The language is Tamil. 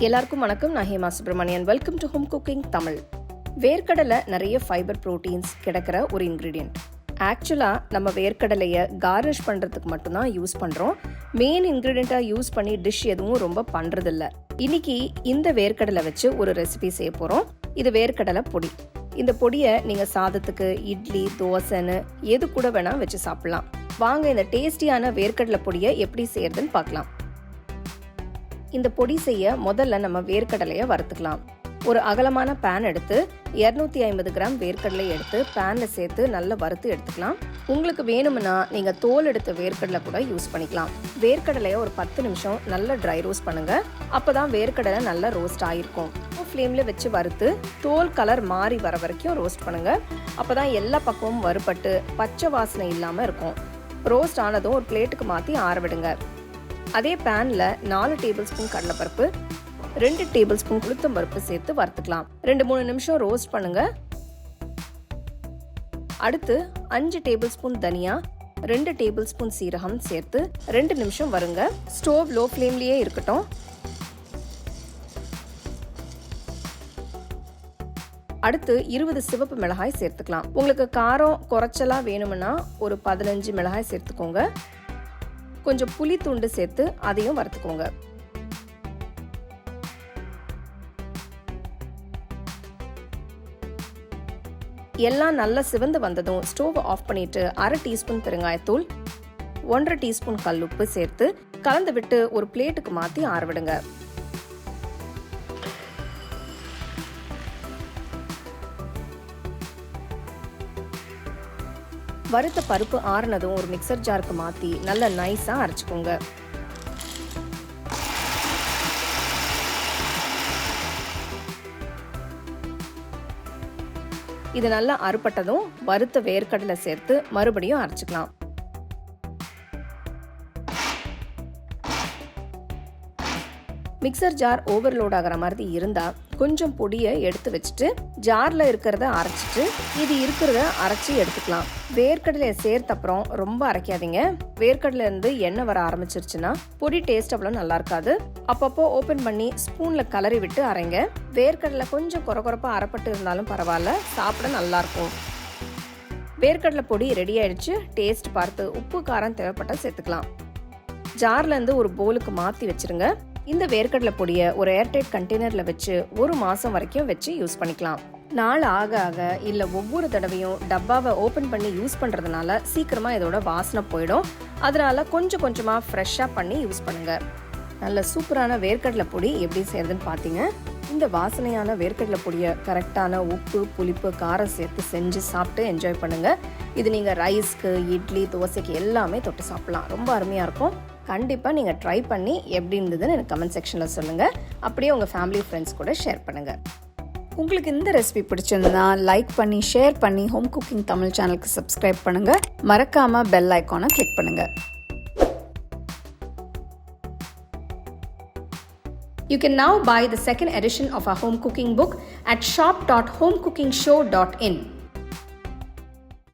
எல்லாருக்கும் வணக்கம். நான் Hema Subramanian welcome to home cooking Tamil வேர்க்கடலை நிறைய ஃபைபர் ப்ரோட்டீன்ஸ் கிடைக்கிற ஒரு இன்க்ரீடியன்ட் ஆக்சுவலாக நம்ம வேர்க்கடலையை கார்னிஷ் பண்ணுறதுக்கு மட்டும்தான் யூஸ் பண்ணுறோம் மெயின் இன்க்ரீடியண்ட்டாக யூஸ் பண்ணி டிஷ் எதுவும் ரொம்ப பண்ணுறதில்ல இன்னைக்கு இந்த வேர்க்கடலை வச்சு ஒரு ரெசிபி செய்ய போகிறோம் இது வேர்க்கடலை பொடி. இந்த பொடியை நீங்கள் சாதத்துக்கு இட்லி தோசைன்னு எது கூட வேணால் வச்சு சாப்பிட்லாம். வாங்க இந்த டேஸ்டியான வேர்க்கடலை பொடியை எப்படி செய்யறதுன்னு பார்க்கலாம். இந்த பொடி செய்ய முதல்ல நம்ம வேர்க்கடலையை வறுத்துக்கலாம். ஒரு அகலமான பேன் எடுத்து இரநூத்தி ஐம்பது கிராம் வேர்க்கடலை எடுத்து பேனில் சேர்த்து நல்லா வறுத்து எடுத்துக்கலாம். உங்களுக்கு வேணும்னா நீங்கள் தோல் எடுத்த வேர்க்கடலை கூட யூஸ் பண்ணிக்கலாம். வேர்க்கடலையை ஒரு பத்து நிமிஷம் நல்லா ட்ரை ரோஸ்ட் பண்ணுங்கள் அப்போ தான் வேர்க்கடலை நல்லா ரோஸ்ட் ஆகிருக்கும் ஃப்ளேமில் வச்சு வறுத்து தோல் கலர் மாறி வர வரைக்கும் ரோஸ்ட் பண்ணுங்கள் அப்போ தான் எல்லா பக்கமும் வறுபட்டு பச்சை வாசனை இல்லாமல் இருக்கும். ரோஸ்ட் ஆனதும் ஒரு பிளேட்டுக்கு மாற்றி ஆற விடுங்க. அதே பேனில் நாலு டேபிள் ஸ்பூன் கடலைப்பருப்பு ரெண்டு டேபிள் ஸ்பூன் உளுத்தம் பருப்பு சேர்த்து வறுத்துக்கலாம். ரெண்டு மூணு நிமிஷம் ரோஸ்ட் பண்ணுங்க. அடுத்து அஞ்சு டேபிள் ஸ்பூன் தனியா ரெண்டு டேபிள் ஸ்பூன் சீரகம் சேர்த்து ரெண்டு நிமிஷம் வருங்க. ஸ்டோவ் லோ ஃப்ளேம்லேயே இருக்கட்டும். அடுத்து இருபது சிவப்பு மிளகாய் சேர்த்துக்கலாம். உங்களுக்கு காரம் குறைச்சலாக வேணும்னா ஒரு பதினஞ்சு மிளகாய் சேர்த்துக்கோங்க. கொஞ்சம் புளி துண்டு சேர்த்து அதையும் வறுத்துக்கோங்க. எல்லாம் நல்லா சிவந்து வந்ததும் ஸ்டோவ் ஆஃப் பண்ணிட்டு அரை டீஸ்பூன் பெருங்காயத்தூள் ஒன்றரை டீஸ்பூன் கல்லுப்பு சேர்த்து கலந்து விட்டு ஒரு பிளேட்டுக்கு மாற்றி ஆறவிடுங்க வறுத்த பருப்பு ஆறுனதும் ஒரு மிக்சர் ஜாருக்கு மாற்றி நல்லா நைஸாக அரைச்சிக்கோங்க. இது நல்லா அறுப்பட்டதும் வறுத்த வேர்க்கடலை சேர்த்து மறுபடியும் அரைச்சிக்கலாம். மிக்சர் ஜார் ஓவர்லோட் ஆகிற மாதிரி இருந்தால் கொஞ்சம் பொடியை எடுத்து வச்சுட்டு ஜாரில் இருக்கிறத அரைச்சிட்டு இது இருக்கிறத அரைச்சி எடுத்துக்கலாம். வேர்க்கடலையை சேர்த்த அப்புறம் ரொம்ப அரைக்காதீங்க. வேர்க்கடலை இருந்து எண்ணெய் வர ஆரம்பிச்சிருச்சுன்னா பொடி டேஸ்ட் அவ்வளோ நல்லா இருக்காது. அப்பப்போ ஓப்பன் பண்ணி ஸ்பூனில் கலரி விட்டு அரைங்க. வேர்க்கடலை கொஞ்சம் குறகுறப்பா அரைப்பட்டு இருந்தாலும் பரவாயில்ல சாப்பிட நல்லாயிருக்கும் வேர்க்கடலை பொடி ரெடி ஆயிடுச்சு. டேஸ்ட் பார்த்து உப்பு காரம் தேவைப்பட்டால் சேர்த்துக்கலாம். ஜார்லேருந்து ஒரு போலுக்கு மாற்றி வச்சிருங்க. இந்த வேர்க்கடலை பொடியை ஒரு ஏர்டைட் கண்டெய்னரில் வச்சு ஒரு மாதம் வரைக்கும் வச்சு யூஸ் பண்ணிக்கலாம். நாள் ஆக ஆக இல்லை ஒவ்வொரு தடவையும் டப்பாவை ஓப்பன் பண்ணி யூஸ் பண்ணுறதுனால சீக்கிரமாக இதோட வாசனை போயிடும். அதனால கொஞ்சம் கொஞ்சமாக ஃப்ரெஷ்ஷாக பண்ணி யூஸ் பண்ணுங்கள் நல்ல சூப்பரான வேர்க்கடலை பொடி எப்படி செய்யறதுன்னு பார்த்தீங்க இந்த வாசனையான வேர்க்கடலை பொடியை கரெக்டான உப்பு புளிப்பு காரம் சேர்த்து செஞ்சு சாப்பிட்டு என்ஜாய் பண்ணுங்கள் இது நீங்கள் ரைஸ்க்கு இட்லி தோசைக்கு எல்லாமே தொட்டு சாப்பிட்லாம். ரொம்ப அருமையாக இருக்கும். கண்டிப்பாக நீங்கள் ட்ரை பண்ணி எப்படி இருந்ததுன்னு எனக்கு கமெண்ட் செக்ஷனில் சொல்லுங்கள் அப்படியே உங்கள் ஃபேமிலி ஃப்ரெண்ட்ஸ் கூட ஷேர் பண்ணுங்கள் உங்களுக்கு இந்த ரெசிபி பிடிச்சிருந்தா லைக் பண்ணி ஷேர் பண்ணி ஹோம் குக்கிங் தமிழ் சேனலுக்கு சப்ஸ்கிரைப் பண்ணுங்கள் மறக்காமல் பெல் ஐக்கானை கிளிக் பண்ணுங்கள் You can now buy the second edition of our home cooking book at shop.homecookingshow.in.